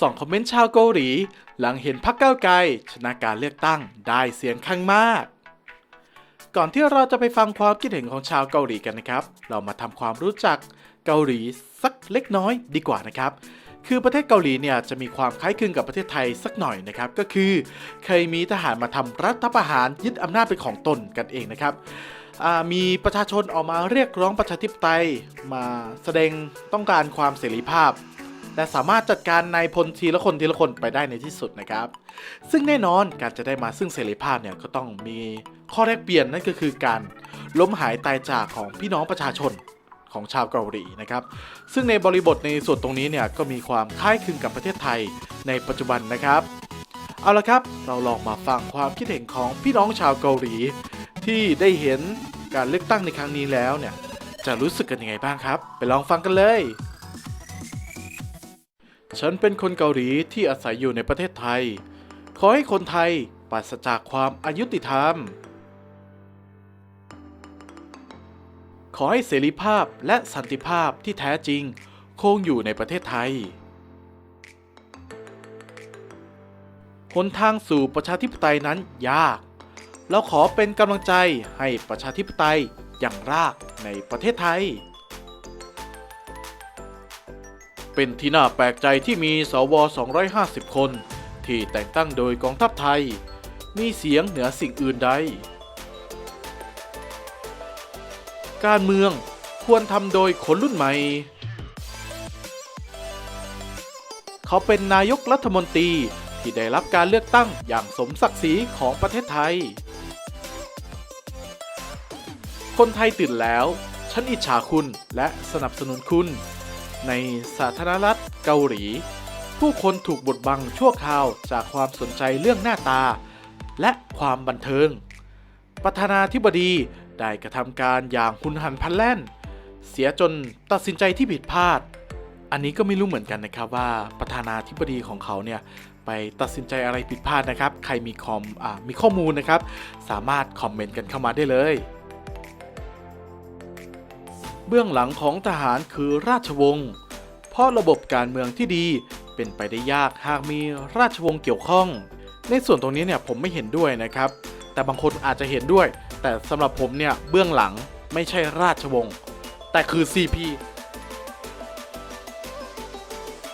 สองคอมเมนต์ชาวเกาหลี หลังเห็นพรรคก้าวไกลชนะการเลือกตั้งได้เสียงข้างมาก ก่อนที่เราจะไปฟังความคิดเห็นของชาวเกาหลีกันนะครับ เรามาทำความรู้จักเกาหลีสักเล็กน้อยดีกว่านะครับ คือประเทศเกาหลีเนี่ยจะมีความคล้ายคลึงกับประเทศไทยสักหน่อยนะครับ ก็คือเคยมีทหารมาทำรัฐประหารยึดอำนาจเป็นของตนกันเองนะครับมีประชาชนออกมาเรียกร้องประชาธิปไตยมาแสดงต้องการความเสรีภาพ และสามารถจัดการนายพลทีละคนทีละคนไปได้ในที่สุดนะครับ ซึ่งแน่นอนการจะได้มาซึ่งเสรีภาพเนี่ยก็ต้องมีข้อแรกเปลี่ยนนั่นก็คือการล้มหายตายจากของพี่น้องประชาชนของชาวเกาหลีนะครับ ซึ่งในบริบทในส่วนตรงนี้เนี่ยก็มีความคล้ายคลึงกับประเทศไทยในปัจจุบันนะครับ เอาละครับเราลองมาฟังความคิดเห็นของพี่น้องชาวเกาหลี ที่ได้เห็นการเลือกตั้งในครั้งนี้แล้วเนี่ยจะรู้สึกกันยังไงบ้างครับ ไปลองฟังกันเลย ฉันเป็นคนเกาหลีที่อาศัยอยู่ในประเทศไทย ขอให้คนไทยปราศจากความอายุติธรรม ขอให้เสรีภาพและสันติภาพที่แท้จริง คงอยู่ในประเทศไทย หนทางสู่ประชาธิปไตยนั้นยาก เราขอเป็นกำลังใจให้ประชาธิปไตยอย่างรากในประเทศไทย เป็นที่น่าแปลกใจที่มีสว 250 คน ที่แต่งตั้งโดยกองทัพไทย มีเสียงเหนือสิ่งอื่นใด การเมืองควรทำโดยคนรุ่นใหม่ เขาเป็นนายกรัฐมนตรีที่ได้รับการเลือกตั้งอย่างสมศักดิ์ศรีของประเทศไทย คนไทยตื่นแล้ว ฉันอิจฉาคุณและสนับสนุนคุณ ในสาธารณรัฐเกาหลี ผู้คนถูกบดบังชั่วคราวจากความสนใจเรื่องหน้าตา และความบันเทิง ประธานาธิบดีได้กระทำการอย่างหุนหันพลันแล่น เสียจนตัดสินใจที่ผิดพลาด อันนี้ก็ไม่รู้เหมือนกันนะครับว่าประธานาธิบดีของเขาเนี่ยไปตัดสินใจอะไรผิดพลาดนะครับ ใครมีคอมอมีข้อมูลนะครับ สามารถคอมเมนต์กันเข้ามาได้เลย เบื้องหลังของทหารคือราชวงศ์เพราะระบบการเมืองที่ดีเป็นไปได้ยากหากมีราชวงศ์เกี่ยวข้อง ในส่วนตรงนี้เนี่ยผมไม่เห็นด้วยนะครับ แต่บางคนอาจจะเห็นด้วย แต่สำหรับผมเนี่ยเบื้องหลังไม่ใช่ราชวงศ์แต่คือ CP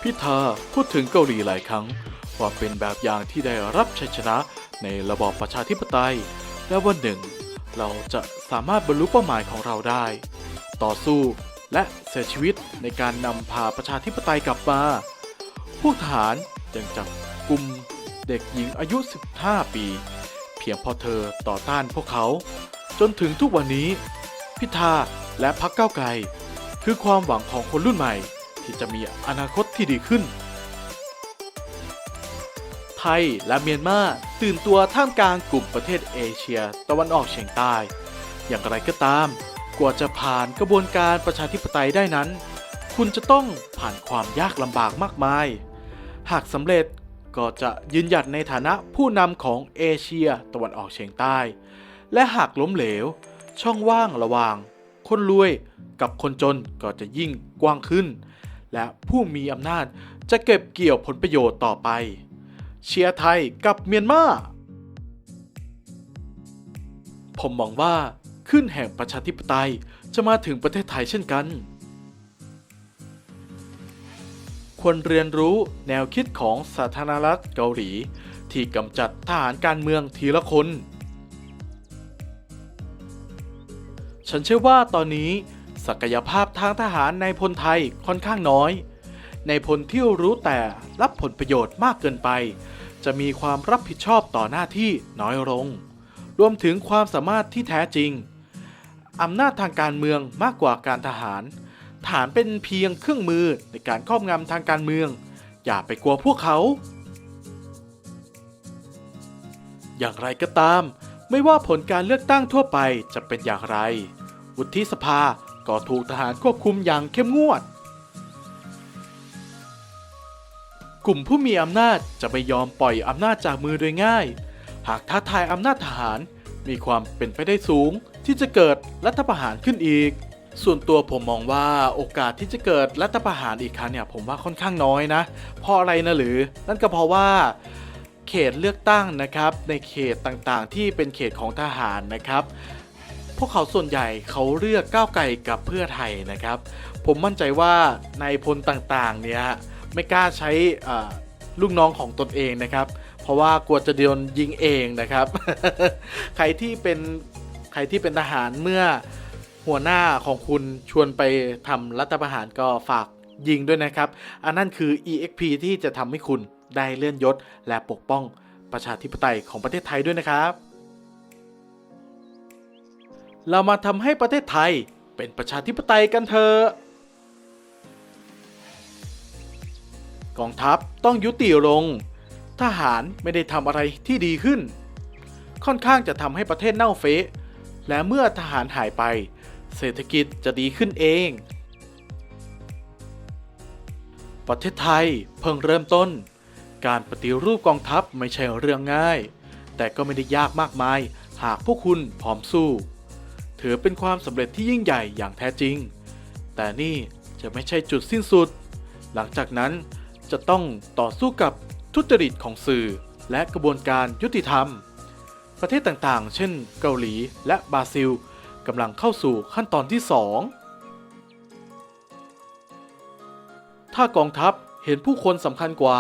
พิธาพูดถึงเกาหลีหลายครั้ง ว่าเป็นแบบอย่างที่ได้รับชัยชนะในระบอบประชาธิปไตย และวันหนึ่ง เราจะสามารถบรรลุเป้าหมายของเราได้ ต่อสู้ และเสียชีวิตในการนำพาประชาธิปไตยกลับมา พวกทหารยังจับกลุ่มเด็กหญิงอายุ 15 ปี เพียงพราะเธอต่อต้านพวกเขา จนถึงทุกวันนี้ พิธาและพรรคก้าไกล คือความหวังของคนรุ่นใหม่ที่จะมีอนาคตที่ดีขึ้น ไทยและเมียนมาตื่นตัวท่ามกลางกลุ่มประเทศเอเชีย ตะวันออกเฉียงใต้ อย่างไรก็ตาม กว่าจะผ่านกระบวนการประชาธิปไตยได้นั้น คุณจะต้องผ่านความยากลำบากมากมาย หากสำเร็จก็จะยืนหยัดในฐานะผู้นำของเอเชียตะวันออกเฉียงใต้ และหากล้มเหลว ช่องว่างระหว่าง คนรวยกับคนจนก็จะยิ่งกว้างขึ้น และผู้มีอำนาจจะเก็บเกี่ยวผลประโยชน์ต่อไป เชียร์ไทยกับเมียนมาผมมองว่า ขึ้นแห่งประชาธิปไตยจะมาถึงประเทศไทยเช่นกัน ควรเรียนรู้แนวคิดของสาธารณรัฐเกาหลี ที่กำจัดทหารการเมืองทีละคน ฉันเชื่อว่าตอนนี้ศักยภาพทางทหารในพลไทยค่อนข้างน้อย ในพลที่รู้แต่รับผลประโยชน์มากเกินไป จะมีความรับผิดชอบต่อหน้าที่น้อยลง รวมถึงความสามารถที่แท้จริง อำนาจทางการเมืองมากกว่าการทหาร ฐานเป็นเพียงเครื่องมือในการครอบงำทางการเมือง อย่าไปกลัวพวกเขา อย่างไรก็ตาม ไม่ว่าผลการเลือกตั้งทั่วไปจะเป็นอย่างไร วุฒิสภาก็ถูกทหารควบคุมอย่างเข้มงวด กลุ่มผู้มีอำนาจจะไม่ยอมปล่อยอำนาจจากมือโดยง่าย หากท้าทายอำนาจทหารมีความเป็นไปได้สูง ที่จะเกิดรัฐประหารขึ้นอีก ส่วนตัวผมมองว่าโอกาสที่จะเกิดรัฐประหารอีกครั้งเนี่ยผมว่าค่อนข้างน้อยนะเพราะอะไรนะหรือ นั่นก็เพราะว่าเขตเลือกตั้งนะครับในเขตต่างๆ ที่เป็นเขตของทหารนะครับพวกเขาส่วนใหญ่เขาเลือกก้าวไกลกับเพื่อไทยนะครับ ผมมั่นใจว่านายพลต่างๆเนี่ยไม่กล้าใช้ลูกน้องของตนเองนะครับ เพราะว่ากลัวจะโดนยิงเองนะครับ ใครที่เป็น ใครที่เป็นทหารเมื่อหัวหน้าของคุณชวนไปทำรัฐประหารก็ฝากยิงด้วยนะครับ อันนั้นคือ EXP ที่จะทำให้คุณได้เลื่อนยศ และปกป้องประชาธิปไตยของประเทศไทยด้วยนะครับ เรามาทำให้ประเทศไทยเป็นประชาธิปไตยกันเถอะกองทัพต้องยุติลง ทหารไม่ได้ทำอะไรที่ดีขึ้น ค่อนข้างจะทำให้ประเทศเน่าเฟะ และเมื่อทหารหายไป เศรษฐกิจจะดีขึ้นเอง ประเทศไทยเพิ่งเริ่มต้น การปฏิรูปกองทัพไม่ใช่เรื่องง่าย แต่ก็ไม่ได้ยากมากมาย หากพวกคุณพร้อมสู้ ถือเป็นความสำเร็จที่ยิ่งใหญ่อย่างแท้จริง แต่นี่จะไม่ใช่จุดสิ้นสุด หลังจากนั้นจะต้องต่อสู้กับทุจริตของสื่อและกระบวนการยุติธรรม ประเทศต่างๆ เช่น เกาหลีและบราซิลกำลังเข้าสู่ขั้นตอนที่ 2 ถ้ากองทัพเห็นผู้คนสำคัญกว่า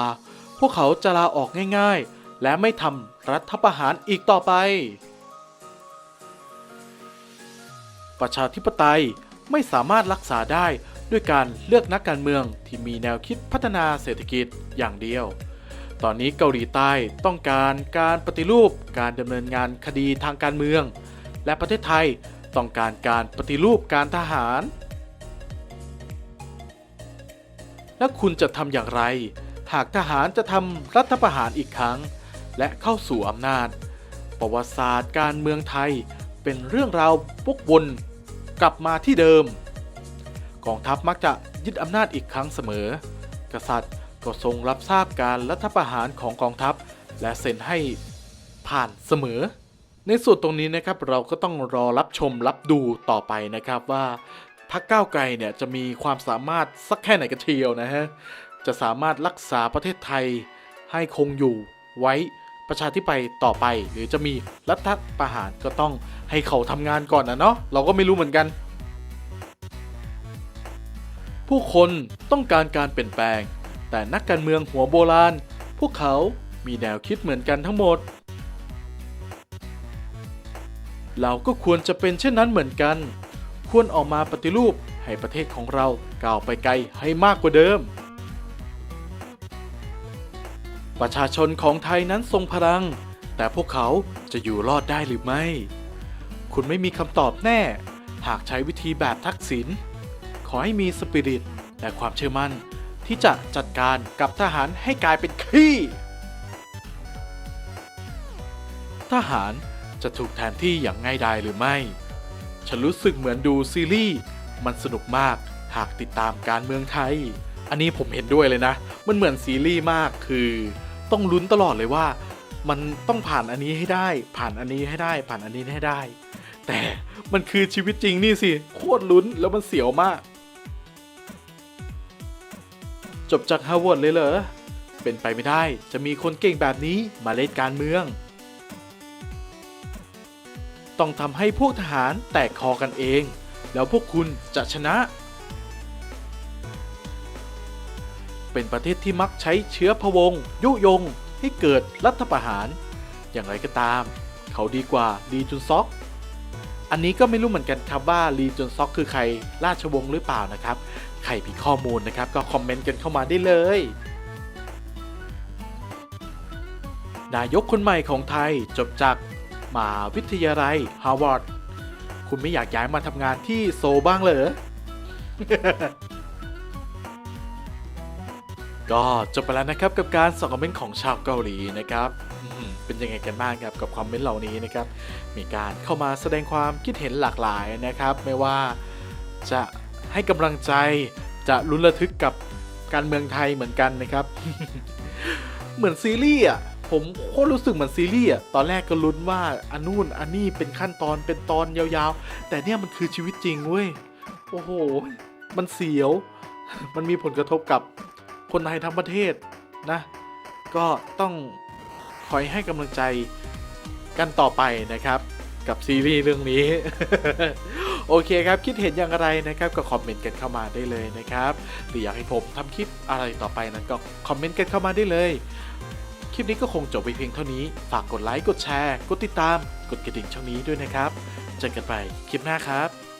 พวกเขาจะลาออกง่ายๆ และไม่ทำรัฐประหารอีกต่อไป ประชาธิปไตยไม่สามารถรักษาได้ด้วยการเลือกนักการเมืองที่มีแนวคิดพัฒนาเศรษฐกิจอย่างเดียว ตอนนี้เกาหลีใต้ต้องการการปฏิรูปการดำเนินงานคดีทางการเมือง และประเทศไทยต้องการการปฏิรูปการทหาร และคุณจะทำอย่างไร หากทหารจะทำรัฐประหารอีกครั้ง และเข้าสู่อำนาจ ประวัติศาสตร์การเมืองไทยเป็นเรื่องราววกวนกลับมาที่เดิม กองทัพมักจะยึดอำนาจอีกครั้งเสมอ กษัตริย์ ก็ทรงรับทราบการรัฐประหารของกองทัพ และเซ็นให้ผ่านเสมอ ในส่วนตรงนี้นะครับเราก็ต้องรอรับชมรับดูต่อไปนะครับว่าพรรคก้าวไกลเนี่ยจะมีความสามารถสักแค่ไหนกันเทียวนะฮะจะสามารถรักษาประเทศไทยให้คงอยู่ไว้ประชาธิปไตยต่อไป หรือจะมีรัฐประหารก็ต้องให้เขาทำงานก่อนนะเนาะเราก็ไม่รู้เหมือนกัน ผู้คนต้องการการเปลี่ยนแปลง แต่นักการเมืองหัวโบราณ พวกเขามีแนวคิดเหมือนกันทั้งหมด เราก็ควรจะเป็นเช่นนั้นเหมือนกัน ควรออกมาปฏิรูปให้ประเทศของเราก้าวไปไกลให้มากกว่าเดิม ประชาชนของไทยนั้นทรงพลัง แต่พวกเขาจะอยู่รอดได้หรือไม่ คุณไม่มีคำตอบแน่ หากใช้วิธีแบบทักษิณขอให้มีสปิริตและความเชื่อมั่น ที่จะจัดการกับทหารให้กลายเป็นขี้ทหารจะถูกแทนที่อย่างง่ายดายหรือไม่ ฉันรู้สึกเหมือนดูซีรีส์มันสนุกมากหากติดตามการเมืองไทย อันนี้ผมเห็นด้วยเลยนะ มันเหมือนซีรีส์มากคือ ต้องลุ้นตลอดเลยว่า มันต้องผ่านอันนี้ให้ได้ ผ่านอันนี้ให้ได้ ผ่านอันนี้ให้ได้ แต่มันคือชีวิตจริงนี่สิโคตรลุ้นแล้วมันเสียวมาก จบจากฮาวาร์ดเลยเหรอ เป็นไปไม่ได้จะมีคนเก่งแบบนี้มาเล่นการเมือง ต้องทำให้พวกทหารแตกคอกันเอง แล้วพวกคุณจะชนะ เป็นประเทศที่มักใช้เชื้อพวง ยุยง ให้เกิดรัฐประหาร อย่างไรก็ตาม เขาดีกว่าลีจุนซอก อันนี้ก็ไม่รู้เหมือนกันครับว่าลีจุนซอกคือใครราชวงศ์หรือเปล่านะครับ ใครมีข้อมูลนะครับก็คอมเมนต์กันเข้ามาได้เลย นายกคนใหม่ของไทยจบจากมหาวิทยาลัยฮาร์วาร์ด คุณไม่อยากย้ายมาทำงานที่โซบ้างเหรอ ก็จบไปแล้วนะครับกับการส่องคอมเมนต์ของชาวเกาหลีนะครับเป็นยังไงกันบ้างครับกับคอมเมนต์เหล่านี้นะครับ มีการเข้ามาแสดงความคิดเห็นหลากหลายนะครับ ไม่ว่าจะให้กำลังใจจะลุ้นระทึกกับการเมืองไทยเหมือนกันนะครับ เหมือนซีรีส์อะผมโคตรรู้สึกเหมือนซีรีส์อะตอนแรกก็ลุ้นว่าอันนู่นอันนี้เป็นขั้นตอนเป็นตอนยาวๆ แต่เนี่ยมันคือชีวิตจริงเว้ย โอ้โห มันเสียว มันมีผลกระทบกับ คนไทยทั้งประเทศนะ ก็ต้องคอยให้กำลังใจกันต่อไปนะครับ กับซีรีส์เรื่องนี้ โอเคครับ คิดเห็นอย่างไรนะครับ ก็คอมเมนต์กันเข้ามาได้เลยนะครับหรืออยากให้ผมทำคลิปอะไรต่อไปนั้นก็คอมเมนต์กันเข้ามาได้เลยคลิปนี้ก็คงจบไปเพียงเท่านี้ ฝากกดไลค์ กดแชร์ กดติดตาม กดกระดิ่งช่องนี้ด้วยนะครับ เจอกันไปคลิปหน้าครับ